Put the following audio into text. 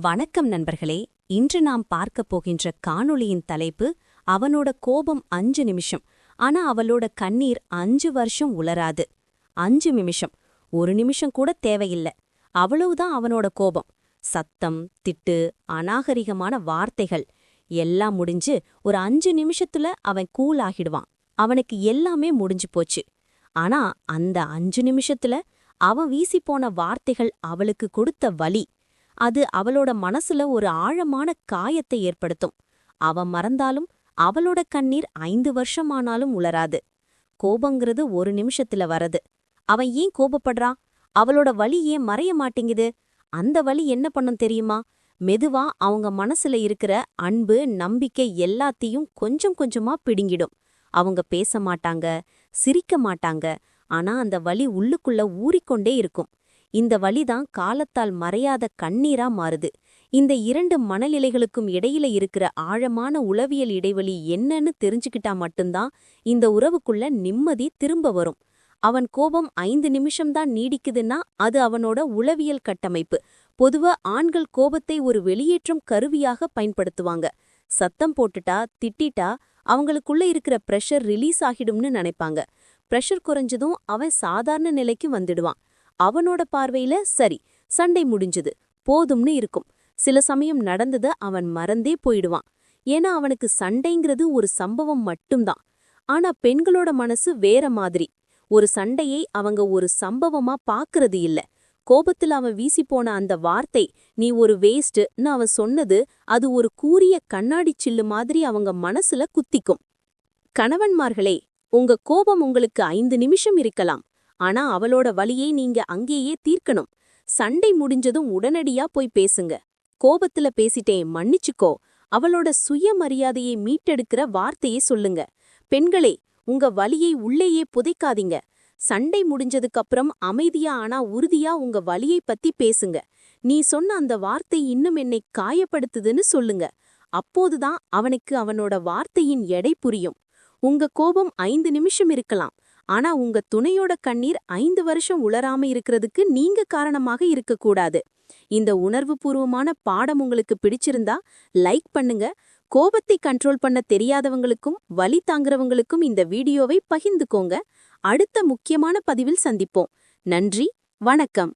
வணக்கம் நண்பர்களே. இன்று நாம் பார்க்கப் போகின்ற காணொளியின் தலைப்பு அவனோட கோபம் அஞ்சு நிமிஷம். ஆனா அவளோட கண்ணீர் அஞ்சு வருஷம் உலராது. அஞ்சு நிமிஷம். ஒரு நிமிஷம் கூட தேவையில்ல. அவ்வளவுதான் அவனோட கோபம். சத்தம் திட்டு அநாகரிகமான வார்த்தைகள். எல்லாம் முடிஞ்சு ஒரு அஞ்சு நிமிஷத்துல அவன் கூல் ஆகிடுவான். அவனுக்கு எல்லாமே முடிஞ்சு போச்சு. ஆனா அந்த அஞ்சு நிமிஷத்துல அவன் வீசிப்போன வார்த்தைகள் அவளுக்கு கொடுத்த வலி. அது அவளோட மனசுல ஒரு ஆழமான காயத்தை ஏற்படுத்தும். அவ மறந்தாலும் அவளோட கண்ணீர் ஐந்து வருஷமானாலும் உலராது. கோபங்கிறது ஒரு நிமிஷத்துல வரது அவன் ஏன் கோபப்படுறான் அவளோட வலி ஏன் மறைய மாட்டேங்குது? அந்த வழி என்ன பண்ணும் தெரியுமா? மெதுவா அவங்க மனசுல இருக்கிற அன்பு நம்பிக்கை எல்லாத்தையும் கொஞ்சம் கொஞ்சமா பிடுங்கிடும். அவங்க பேச மாட்டாங்க சிரிக்க மாட்டாங்க. ஆனா அந்த வலி உள்ளுக்குள்ள ஊறிக்கொண்டே இருக்கும். இந்த வழிதான் காலத்தால் மறையாத கண்ணீரா மாறுது. இந்த இரண்டு மனநிலைகளுக்கும் இடையில இருக்கிற ஆழமான உளவியல் இடைவெளி என்னன்னு தெரிஞ்சுக்கிட்டா மட்டும்தான் இந்த உறவுக்குள்ள நிம்மதி திரும்ப வரும். அவன் கோபம் ஐந்து நிமிஷம்தான் நீடிக்குதுன்னா அது அவனோட உளவியல் கட்டமைப்பு. பொதுவா ஆண்கள் கோபத்தை ஒரு வெளியேற்றும் கருவியாக பயன்படுத்துவாங்க. சத்தம் போட்டுட்டா திட்டிட்டா அவங்களுக்குள்ள இருக்கிற பிரஷர் ரிலீஸ் ஆகிடும்னு நினைப்பாங்க. பிரஷர் குறைஞ்சதும் அவன் சாதாரண நிலைக்கு வந்துடுவான். அவனோட பார்வையில சரி சண்டை முடிஞ்சது போதும்னு இருக்கும். சில சமயம் நடந்தத அவன் மறந்தே போயிடுவான். ஏன்னா அவனுக்கு சண்டைங்கிறது ஒரு சம்பவம் மட்டும்தான். ஆனா பெண்களோட மனசு வேற மாதிரி. ஒரு சண்டையை அவங்க ஒரு சம்பவமா பாக்குறது இல்ல. கோபத்துல அவன் வீசி போன அந்த வார்த்தை நீ ஒரு வேஸ்ட்னு அவன் சொன்னது அது ஒரு கூரிய கண்ணாடி சில்லு மாதிரி அவங்க மனசுல குத்திக்கும். கணவன்மார்களே உங்க கோபம் உங்களுக்கு ஐந்து நிமிஷம் இருக்கலாம். ஆனா அவளோட வழியை நீங்க அங்கேயே தீர்க்கணும். சண்டை முடிஞ்சதும் உடனடியா போய் பேசுங்க. கோபத்துல பேசிட்டேன் மன்னிச்சுக்கோ. அவளோட சுயமரியாதையை மீட்டெடுக்கிற வார்த்தையை சொல்லுங்க. பெண்களே உங்க வலியை உள்ளேயே புதைக்காதீங்க. சண்டை முடிஞ்சதுக்கப்புறம் அமைதியா ஆனா உறுதியா உங்க வலியை பத்தி பேசுங்க. நீ சொன்ன அந்த வார்த்தை இன்னும் என்னை காயப்படுத்துதுன்னு சொல்லுங்க. அப்போதுதான் அவனுக்கு அவனோட வார்த்தையின் எடை புரியும். உங்க கோபம் ஐந்து நிமிஷம் இருக்கலாம். ஆனா உங்க துணையோட கண்ணீர் ஐந்து வருஷம் உளராம இருக்கிறதுக்கு நீங்க காரணமாக இருக்கக்கூடாது. இந்த உணர்வு பூர்வமான பாடம் உங்களுக்கு பிடிச்சிருந்தா லைக் பண்ணுங்க. கோபத்தை கண்ட்ரோல் பண்ண தெரியாதவங்களுக்கும் வலி தாங்குறவங்களுக்கும் இந்த வீடியோவை பகிர்ந்துக்கோங்க. அடுத்த முக்கியமான பதிவில் சந்திப்போம். நன்றி வணக்கம்.